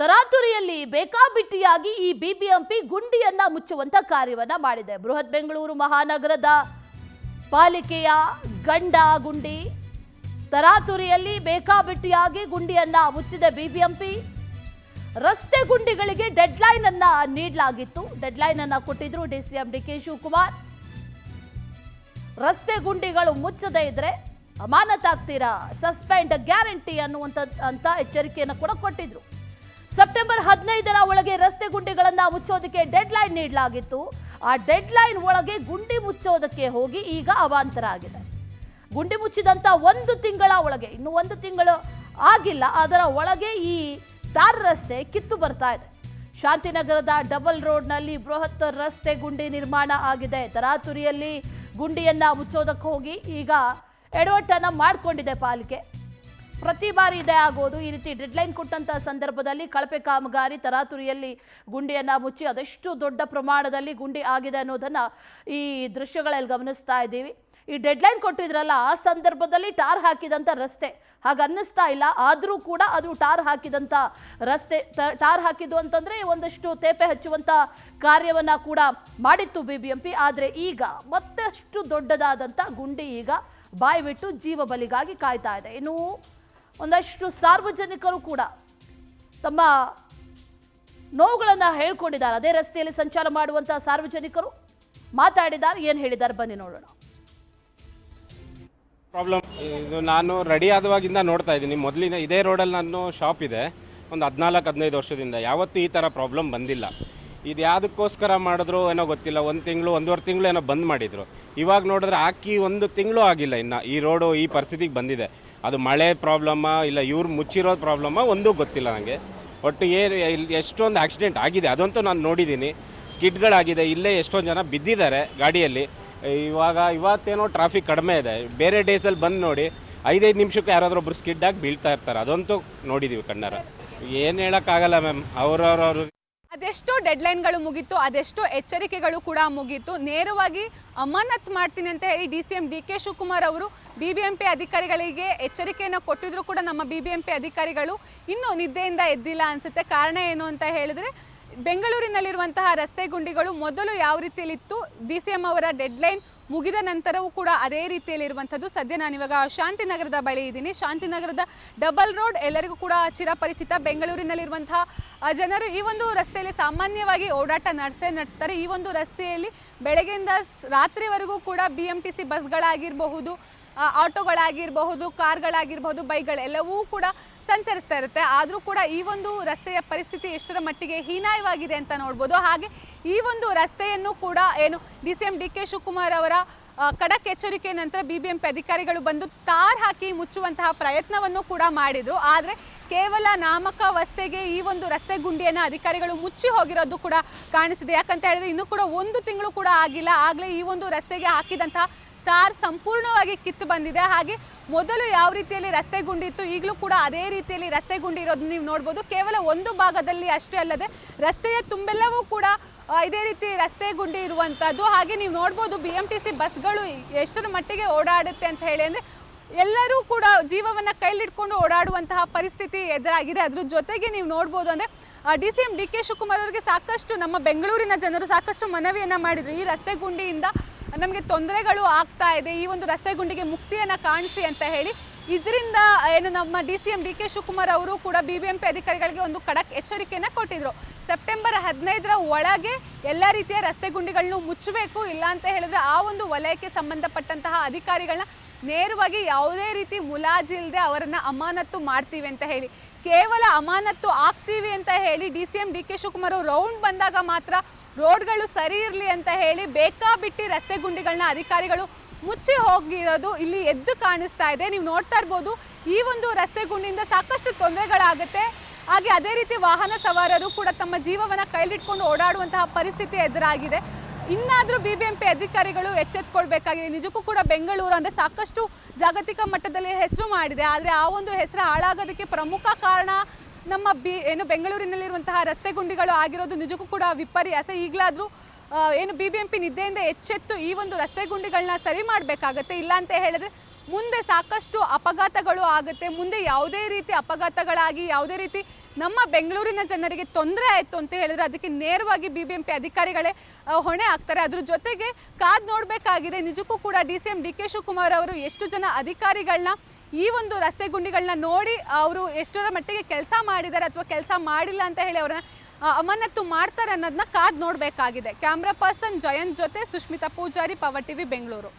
ತರಾತುರಿಯಲ್ಲಿ ಬೇಕಾಬಿಟ್ಟಿಯಾಗಿ ಈ ಬಿಬಿಎಂಪಿ ಗುಂಡಿಯನ್ನ ಮುಚ್ಚುವಂತ ಕಾರ್ಯವನ್ನ ಮಾಡಿದೆ. ಬೃಹತ್ ಬೆಂಗಳೂರು ಮಹಾನಗರದ ಪಾಲಿಕೆಯ ಗಂಡ ಗುಂಡಿ. ತರಾತುರಿಯಲ್ಲಿ ಬೇಕಾಬಿಟ್ಟಿಯಾಗಿ ಗುಂಡಿಯನ್ನ ಮುಚ್ಚಿದೆ ಬಿಬಿಎಂಪಿ. ರಸ್ತೆ ಗುಂಡಿಗಳಿಗೆ ಡೆಡ್ಲೈನ್ ಅನ್ನ ನೀಡಲಾಗಿತ್ತು. ಡೆಡ್ಲೈನ್ ಅನ್ನ ಕೊಟ್ಟಿದ್ರು ಡಿಸಿಎಂ ಡಿ ಕೆ ಶಿವಕುಮಾರ್. ರಸ್ತೆ ಗುಂಡಿಗಳು ಮುಚ್ಚದೇ ಇದ್ರೆ ಅಮಾನತಾಗ್ತೀರಾ? ಸಸ್ಪೆಂಡ್ ಗ್ಯಾರಂಟಿ ಅನ್ನುವಂಥ ಅಂತ ಎಚ್ಚರಿಕೆಯನ್ನು ಕೂಡ ಕೊಟ್ಟಿದ್ರು. ಸೆಪ್ಟೆಂಬರ್ ಹದಿನೈದರ ಒಳಗೆ ರಸ್ತೆ ಗುಂಡಿಗಳನ್ನ ಮುಚ್ಚೋದಕ್ಕೆ ಡೆಡ್ಲೈನ್ ನೀಡಲಾಗಿತ್ತು. ಆ ಡೆಡ್ಲೈನ್ ಒಳಗೆ ಗುಂಡಿ ಮುಚ್ಚೋದಕ್ಕೆ ಹೋಗಿ ಈಗ ಅವಾಂತರ ಆಗಿದೆ. ಗುಂಡಿ ಮುಚ್ಚಿದಂತ ಒಂದು ತಿಂಗಳ ಒಳಗೆ, ಇನ್ನು ಒಂದು ತಿಂಗಳು ಆಗಿಲ್ಲ, ಅದರ ಒಳಗೆ ಈ ಟಾರ್ ರಸ್ತೆ ಕಿತ್ತು ಬರ್ತಾ ಇದೆ. ಶಾಂತಿನಗರದ ಡಬಲ್ ರೋಡ್ನಲ್ಲಿ ಬೃಹತ್ ರಸ್ತೆ ಗುಂಡಿ ನಿರ್ಮಾಣ ಆಗಿದೆ. ತರಾತುರಿಯಲ್ಲಿ ಗುಂಡಿಯನ್ನ ಮುಚ್ಚೋದಕ್ಕೆ ಹೋಗಿ ಈಗ ಎಡವಟ್ಟನ್ನು ಮಾಡಿಕೊಂಡಿದೆ ಪಾಲಿಕೆ. ಪ್ರತಿ ಬಾರಿ ಇದೇ ಆಗೋದು. ಈ ರೀತಿ ಡೆಡ್ಲೈನ್ ಕೊಟ್ಟಂತ ಸಂದರ್ಭದಲ್ಲಿ ಕಳಪೆ ಕಾಮಗಾರಿ ತರಾತುರಿಯಲ್ಲಿ ಗುಂಡಿಯನ್ನು ಮುಚ್ಚಿ ಅದೆಷ್ಟು ದೊಡ್ಡ ಪ್ರಮಾಣದಲ್ಲಿ ಗುಂಡಿ ಆಗಿದೆ ಅನ್ನೋದನ್ನ ಈ ದೃಶ್ಯಗಳಲ್ಲಿ ಗಮನಿಸ್ತಾ ಇದ್ದೀವಿ. ಈ ಡೆಡ್ಲೈನ್ ಕೊಟ್ಟಿದ್ರಲ್ಲ, ಆ ಸಂದರ್ಭದಲ್ಲಿ ಟಾರ್ ಹಾಕಿದಂಥ ರಸ್ತೆ. ಹಾಗೆ ಅನ್ನಿಸ್ತಾ ಇಲ್ಲ. ಆದರೂ ಕೂಡ ಅದು ಟಾರ್ ಹಾಕಿದಂಥ ರಸ್ತೆ. ಟಾರ್ ಹಾಕಿದ್ದು ಅಂತಂದ್ರೆ ಒಂದಷ್ಟು ತೇಪೆ ಹಚ್ಚುವಂಥ ಕಾರ್ಯವನ್ನ ಕೂಡ ಮಾಡಿತ್ತು ಬಿ ಬಿ ಎಂ ಪಿ ಆದರೆ ಈಗ ಮತ್ತಷ್ಟು ದೊಡ್ಡದಾದಂಥ ಗುಂಡಿ ಈಗ ಬಾಯಿ ಬಿಟ್ಟು ಜೀವ ಬಲಿಗಾಗಿ ಕಾಯ್ತಾ ಇದೆ. ಇನ್ನು ಒಂದಷ್ಟು ಸಾರ್ವಜನಿಕರು ಕೂಡ ತಮ್ಮ ನೋವುಗಳನ್ನು ಹೇಳ್ಕೊಂಡಿದ್ದಾರೆ. ಅದೇ ರಸ್ತೆಯಲ್ಲಿ ಸಂಚಾರ ಮಾಡುವಂತಹ ಸಾರ್ವಜನಿಕರು ಮಾತಾಡಿದ್ದಾರೆ. ಏನು ಹೇಳಿದ್ದಾರೆ? ಬನ್ನಿ ನೋಡೋಣ. ಪ್ರಾಬ್ಲಮ್. ಇದು ನಾನು ರೆಡಿ ಆದವಾಗಿಂದ ನೋಡ್ತಾ ಇದ್ದೀನಿ. ಮೊದಲಿನ ಇದೇ ರೋಡಲ್ಲಿ ನಾನು ಶಾಪ್ ಇದೆ. ಒಂದು ಹದಿನಾಲ್ಕು ಹದಿನೈದು ವರ್ಷದಿಂದ. ಯಾವತ್ತೂ ಈ ಥರ ಪ್ರಾಬ್ಲಮ್ ಬಂದಿಲ್ಲ. ಇದು ಯಾವುದಕ್ಕೋಸ್ಕರ ಮಾಡಿದ್ರು ಏನೋ ಗೊತ್ತಿಲ್ಲ, ಒಂದು ತಿಂಗಳು, ಒಂದೂವರೆ ತಿಂಗಳು ಏನೋ ಬಂದ್ ಮಾಡಿದ್ರು. ಇವಾಗ ನೋಡಿದ್ರೆ ಹಾಕಿ ಒಂದು ತಿಂಗಳು ಆಗಿಲ್ಲ ಇನ್ನು. ಈ ರೋಡು ಈ ಪರಿಸ್ಥಿತಿಗೆ ಬಂದಿದೆ. ಅದು ಮಳೆ ಪ್ರಾಬ್ಲಮ್ಮ ಇಲ್ಲ ಇವ್ರು ಮುಚ್ಚಿರೋದು ಪ್ರಾಬ್ಲಮ್ಮ ಒಂದೂ ಗೊತ್ತಿಲ್ಲ ನನಗೆ ಒಟ್ಟು ಏನು ಇಲ್ಲಿ ಎಷ್ಟೊಂದು ಆಕ್ಸಿಡೆಂಟ್ ಆಗಿದೆ, ಅದಂತೂ ನಾನು ನೋಡಿದ್ದೀನಿ ಸ್ಕಿಡ್ಗಳಾಗಿದೆ, ಇಲ್ಲೇ ಎಷ್ಟೊಂದು ಜನ ಬಿದ್ದಿದ್ದಾರೆ ಗಾಡಿಯಲ್ಲಿ. ಇವಾಗ, ಇವತ್ತೇನೋ ಟ್ರಾಫಿಕ್ ಕಡಿಮೆ ಇದೆ. ಬೇರೆ ಡೇಸಲ್ಲಿ ಬಂದು ನೋಡಿ, ಐದೈದು ನಿಮಿಷಕ್ಕೆ ಯಾರಾದರೂ ಒಬ್ರು ಸ್ಕಿಡ್ ಆಗಿ ಬೀಳ್ತಾ ಇರ್ತಾರೆ. ಅದಂತೂ ನೋಡಿದ್ದೀವಿ ಕಣ್ಣಾರ. ಏನು ಹೇಳೋಕ್ಕಾಗಲ್ಲ ಮ್ಯಾಮ್. ಅವ್ರವ್ರವ್ರು ಅದೆಷ್ಟೋ ಡೆಡ್ಲೈನ್ಗಳು ಮುಗೀತು, ಅದೆಷ್ಟೋ ಎಚ್ಚರಿಕೆಗಳು ಕೂಡ ಮುಗೀತು. ನೇರವಾಗಿ ಅಮಾನತ್ ಮಾಡ್ತೀನಿ ಅಂತ ಹೇಳಿ D C M D K Shivakumar ಅವರು ಬಿ ಬಿ ಎಂ ಪಿ ಅಧಿಕಾರಿಗಳಿಗೆ ಎಚ್ಚರಿಕೆಯನ್ನು ಕೊಟ್ಟಿದ್ರು ಕೂಡ ನಮ್ಮ ಬಿ ಬಿ ಎಂ ಪಿ ಅಧಿಕಾರಿಗಳು ಇನ್ನೂ ನಿದ್ದೆಯಿಂದ ಎದ್ದಿಲ್ಲ ಅನಿಸುತ್ತೆ. ಕಾರಣ ಏನು ಅಂತ ಹೇಳಿದ್ರೆ ಬೆಂಗಳೂರಿನಲ್ಲಿರುವಂತಹ ರಸ್ತೆ ಗುಂಡಿಗಳು ಮೊದಲು ಯಾವ ರೀತಿಯಲ್ಲಿತ್ತು? ಡಿ ಸಿ ಎಂ ಅವರ ಡೆಡ್ಲೈನ್ ಮುಗಿದ ನಂತರವೂ ಕೂಡ ಅದೇ ರೀತಿಯಲ್ಲಿರುವಂಥದ್ದು. ಸದ್ಯ ನಾನಿವಾಗ ಶಾಂತಿನಗರದ ಬಳಿ ಇದ್ದೀನಿ. ಶಾಂತಿನಗರದ ಡಬಲ್ ರೋಡ್ ಎಲ್ಲರಿಗೂ ಕೂಡ ಚಿರಪರಿಚಿತ ಬೆಂಗಳೂರಿನಲ್ಲಿರುವಂತಹ ಜನರು ಈ ಒಂದು ರಸ್ತೆಯಲ್ಲಿ ಸಾಮಾನ್ಯವಾಗಿ ಓಡಾಟ ನಡೆಸೇ ನಡೆಸ್ತಾರೆ. ಈ ಒಂದು ರಸ್ತೆಯಲ್ಲಿ ಬೆಳಗ್ಗೆಯಿಂದ ರಾತ್ರಿವರೆಗೂ ಕೂಡ ಬಿ ಎಂ ಟಿ ಸಿ ಬಸ್ಗಳಾಗಿರಬಹುದು ಆಟೋಗಳಾಗಿರಬಹುದು, ಕಾರ್ಗಳಾಗಿರಬಹುದು ಬೈಕ್ಗಳೆಲ್ಲವೂ ಕೂಡ ಸಂಚರಿಸ್ತಾ ಇರುತ್ತೆ. ಆದರೂ ಕೂಡ ಈ ಒಂದು ರಸ್ತೆಯ ಪರಿಸ್ಥಿತಿ ಎಷ್ಟರ ಮಟ್ಟಿಗೆ ಹೀನಾಯವಾಗಿದೆ ಅಂತ ನೋಡ್ಬೋದು. ಹಾಗೆ ಈ ಒಂದು ರಸ್ತೆಯನ್ನು ಕೂಡ ಏನು D C M D K Shivakumar ಅವರ ಖಡಕ್ ಎಚ್ಚರಿಕೆ ನಂತರ ಬಿ ಬಿ ಎಂ ಪಿ ಅಧಿಕಾರಿಗಳು ಬಂದು ತಾರ್ ಹಾಕಿ ಮುಚ್ಚುವಂತಹ ಪ್ರಯತ್ನವನ್ನು ಕೂಡ ಮಾಡಿದರು. ಆದರೆ ಕೇವಲ ನಾಮಕ ವಸ್ತೆಗೆ ಈ ಒಂದು ರಸ್ತೆ ಗುಂಡಿಯನ್ನು ಅಧಿಕಾರಿಗಳು ಮುಚ್ಚಿ ಹೋಗಿರೋದು ಕೂಡ ಕಾಣಿಸಿದೆ. ಯಾಕಂತ ಹೇಳಿದ್ರೆ ಇನ್ನೂ ಕೂಡ ಒಂದು ತಿಂಗಳು ಕೂಡ ಆಗಿಲ್ಲ. ಆಗಲೇ ಈ ಒಂದು ರಸ್ತೆಗೆ ಹಾಕಿದಂತಹ ತಾರ್ ಸಂಪೂರ್ಣವಾಗಿ ಕಿತ್ತು ಬಂದಿದೆ. ಹಾಗೆ ಮೊದಲು ಯಾವ ರೀತಿಯಲ್ಲಿ ರಸ್ತೆ ಗುಂಡಿತ್ತು, ಈಗಲೂ ಕೂಡ ಅದೇ ರೀತಿಯಲ್ಲಿ ರಸ್ತೆ ಗುಂಡಿ ಇರೋದನ್ನ ನೀವು ನೋಡ್ಬೋದು. ಕೇವಲ ಒಂದು ಭಾಗದಲ್ಲಿ ಅಷ್ಟೇ ಅಲ್ಲದೆ ರಸ್ತೆಯ ತುಂಬೆಲ್ಲವೂ ಕೂಡ ಇದೇ ರೀತಿ ರಸ್ತೆ ಗುಂಡಿ ಇರುವಂಥದ್ದು ಹಾಗೆ ನೀವು ನೋಡ್ಬೋದು ಬಿ ಎಂ ಟಿ ಸಿ ಬಸ್ಗಳು ಎಷ್ಟರ ಮಟ್ಟಿಗೆ ಓಡಾಡುತ್ತೆ ಅಂತ ಹೇಳಿ ಅಂದರೆ ಎಲ್ಲರೂ ಕೂಡ ಜೀವವನ್ನು ಕೈಲಿಟ್ಕೊಂಡು ಓಡಾಡುವಂತಹ ಪರಿಸ್ಥಿತಿ ಎದುರಾಗಿದೆ. ಅದ್ರ ಜೊತೆಗೆ ನೀವು ನೋಡ್ಬೋದು ಅಂದರೆ D C M D K Shivakumar ಅವರಿಗೆ ಸಾಕಷ್ಟು ನಮ್ಮ ಬೆಂಗಳೂರಿನ ಜನರು ಸಾಕಷ್ಟು ಮನವಿಯನ್ನು ಮಾಡಿದರು. ಈ ರಸ್ತೆ ಗುಂಡಿಯಿಂದ ನಮಗೆ ತೊಂದರೆಗಳು ಆಗ್ತಾ ಇದೆ. ಈ ಒಂದು ರಸ್ತೆ ಗುಂಡಿಗೆ ಮುಕ್ತಿಯನ್ನು ಕಾಣಿಸಿ ಅಂತ ಹೇಳಿ ಇದರಿಂದ ಏನು ನಮ್ಮ D C M D K Shivakumar ಅವರು ಕೂಡ ಬಿ ಬಿ ಎಂ ಪಿ ಅಧಿಕಾರಿಗಳಿಗೆ ಒಂದು ಖಡಕ್ ಎಚ್ಚರಿಕೆಯನ್ನು ಕೊಟ್ಟಿದ್ರು. ಸೆಪ್ಟೆಂಬರ್ ಹದಿನೈದರ ಒಳಗೆ ಎಲ್ಲ ರೀತಿಯ ರಸ್ತೆ ಗುಂಡಿಗಳನ್ನು ಮುಚ್ಚಬೇಕು, ಇಲ್ಲ ಅಂತ ಹೇಳಿದ್ರೆ ಆ ಒಂದು ವಲಯಕ್ಕೆ ಸಂಬಂಧಪಟ್ಟಂತಹ ಅಧಿಕಾರಿಗಳನ್ನ ನೇರವಾಗಿ ಯಾವುದೇ ರೀತಿ ಮುಲಾಜಿಲ್ಲದೆ ಅವರನ್ನು ಅಮಾನತ್ತು ಮಾಡ್ತೀವಿ ಅಂತ ಹೇಳಿ, ಕೇವಲ ಅಮಾನತ್ತು ಆಗ್ತೀವಿ ಅಂತ ಹೇಳಿ D C M D K Shivakumar round ಬಂದಾಗ ಮಾತ್ರ ರೋಡ್ಗಳು ಸರಿ ಇರಲಿ ಅಂತ ಹೇಳಿ ಬೇಕಾಬಿಟ್ಟಿ ರಸ್ತೆ ಗುಂಡಿಗಳನ್ನ ಅಧಿಕಾರಿಗಳು ಮುಚ್ಚಿ ಹೋಗಿರೋದು ಇಲ್ಲಿ ಎದ್ದು ಕಾಣಿಸ್ತಾ ಇದೆ. ನೀವು ನೋಡ್ತಾ ಇರ್ಬೋದು, ಈ ಒಂದು ರಸ್ತೆ ಗುಂಡಿಯಿಂದ ಸಾಕಷ್ಟು ತೊಂದರೆಗಳಾಗುತ್ತೆ. ಹಾಗೆ ಅದೇ ರೀತಿ ವಾಹನ ಸವಾರರು ಕೂಡ ತಮ್ಮ ಜೀವವನ್ನು ಕೈಲಿಟ್ಕೊಂಡು ಓಡಾಡುವಂತಹ ಪರಿಸ್ಥಿತಿ ಎದುರಾಗಿದೆ. ಇನ್ನಾದರೂ ಬಿ ಬಿ ಎಂ ಪಿ ಅಧಿಕಾರಿಗಳು ಎಚ್ಚೆತ್ಕೊಳ್ಬೇಕಾಗಿದೆ ನಿಜಕ್ಕೂ ಕೂಡ ಬೆಂಗಳೂರು ಅಂದರೆ ಸಾಕಷ್ಟು ಜಾಗತಿಕ ಮಟ್ಟದಲ್ಲಿ ಹೆಸರು ಮಾಡಿದೆ. ಆದರೆ ಆ ಒಂದು ಹೆಸರು ಹಾಳಾಗೋದಕ್ಕೆ ಪ್ರಮುಖ ಕಾರಣ ನಮ್ಮ ಬಿ ಏನು ಬೆಂಗಳೂರಿನಲ್ಲಿರುವಂತಹ ರಸ್ತೆ ಗುಂಡಿಗಳು ಆಗಿರೋದು ನಿಜಕ್ಕೂ ಕೂಡ ವಿಪರ್ಯಾಸ ಈಗಲಾದರೂ ಏನು ಬಿ ಬಿ ಎಂ ಪಿ ನಿದ್ದೆಯಿಂದ ಎಚ್ಚೆತ್ತು ಈ ಒಂದು ರಸ್ತೆ ಗುಂಡಿಗಳನ್ನ ಸರಿ ಮಾಡಬೇಕಾಗತ್ತೆ, ಇಲ್ಲ ಅಂತ ಹೇಳಿದ್ರೆ ಮುಂದೆ ಸಾಕಷ್ಟು ಅಪಘಾತಗಳು ಆಗುತ್ತೆ. ಮುಂದೆ ಯಾವುದೇ ರೀತಿ ಅಪಘಾತಗಳಾಗಿ, ಯಾವುದೇ ರೀತಿ ನಮ್ಮ ಬೆಂಗಳೂರಿನ ಜನರಿಗೆ ತೊಂದರೆ ಆಯಿತು ಅಂತ ಹೇಳಿದ್ರೆ ಅದಕ್ಕೆ ನೇರವಾಗಿ ಬಿ ಬಿ ಎಂ ಅಧಿಕಾರಿಗಳೇ ಹೊಣೆ ಆಗ್ತಾರೆ ಅದ್ರ ಜೊತೆಗೆ ಕಾದ್ ನೋಡಬೇಕಾಗಿದೆ. ನಿಜಕ್ಕೂ ಕೂಡ D C M D K Shivakumar ಅವರು ಎಷ್ಟು ಜನ ಅಧಿಕಾರಿಗಳನ್ನ ಈ ಒಂದು ರಸ್ತೆ ಗುಂಡಿಗಳನ್ನ ನೋಡಿ ಅವರು ಎಷ್ಟರ ಮಟ್ಟಿಗೆ ಕೆಲಸ ಮಾಡಿದ್ದಾರೆ ಅಥವಾ ಕೆಲಸ ಮಾಡಿಲ್ಲ ಅಂತ ಹೇಳಿ ಅವರನ್ನ ಅಮಾನತ್ತು ಮಾಡ್ತಾರೆ ಅನ್ನೋದನ್ನ ಕಾದ್ ನೋಡಬೇಕಾಗಿದೆ. ಕ್ಯಾಮ್ರಾ ಪರ್ಸನ್ ಜಯಂತ್ ಜೊತೆ ಸುಷ್ಮಿತಾ ಪೂಜಾರಿ, ಪವರ್ ಟಿವಿ ಬೆಂಗಳೂರು.